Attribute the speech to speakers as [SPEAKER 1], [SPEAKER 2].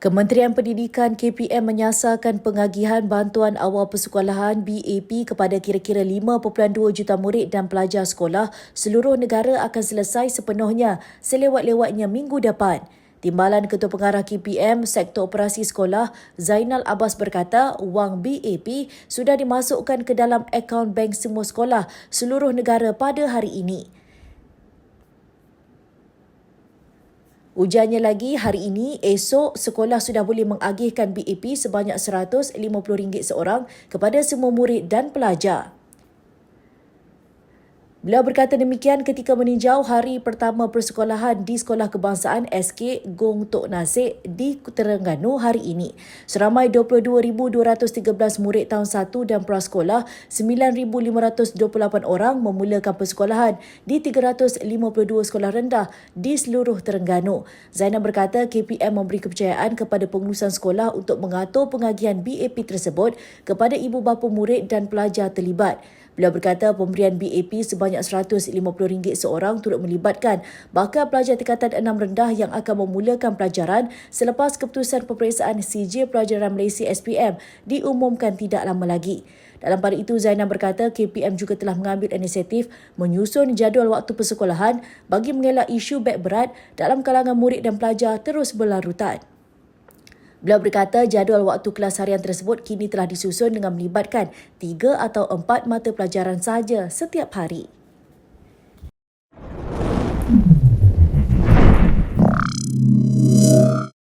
[SPEAKER 1] Kementerian Pendidikan KPM menyasarkan pengagihan bantuan awal persekolahan BAP kepada kira-kira 5.2 juta murid dan pelajar sekolah seluruh negara akan selesai sepenuhnya selewat-lewatnya minggu depan. Timbalan Ketua Pengarah KPM Sektor Operasi Sekolah Zainal Abbas berkata wang BAP sudah dimasukkan ke dalam akaun bank semua sekolah seluruh negara pada hari ini. Ujarnya lagi, hari ini, esok, sekolah sudah boleh mengagihkan BAP sebanyak RM150 seorang kepada semua murid dan pelajar. Beliau berkata demikian ketika meninjau hari pertama persekolahan di Sekolah Kebangsaan SK Gong Tok Nasik di Terengganu hari ini. Seramai 22,213 murid tahun 1 dan prasekolah, 9,528 orang memulakan persekolahan di 352 sekolah rendah di seluruh Terengganu. Zainal berkata KPM memberi kepercayaan kepada pengurusan sekolah untuk mengatur pengagihan BAP tersebut kepada ibu bapa murid dan pelajar terlibat. Beliau berkata pemberian BAP sebanyak RM150 seorang turut melibatkan bakal pelajar tingkatan enam rendah yang akan memulakan pelajaran selepas keputusan peperiksaan CJ Pelajaran Malaysia SPM diumumkan tidak lama lagi. Dalam pada itu, Zainal berkata KPM juga telah mengambil inisiatif menyusun jadual waktu persekolahan bagi mengelak isu beg berat dalam kalangan murid dan pelajar terus berlarutan. Beliau berkata jadual waktu kelas harian tersebut kini telah disusun dengan melibatkan tiga atau empat mata pelajaran sahaja setiap hari.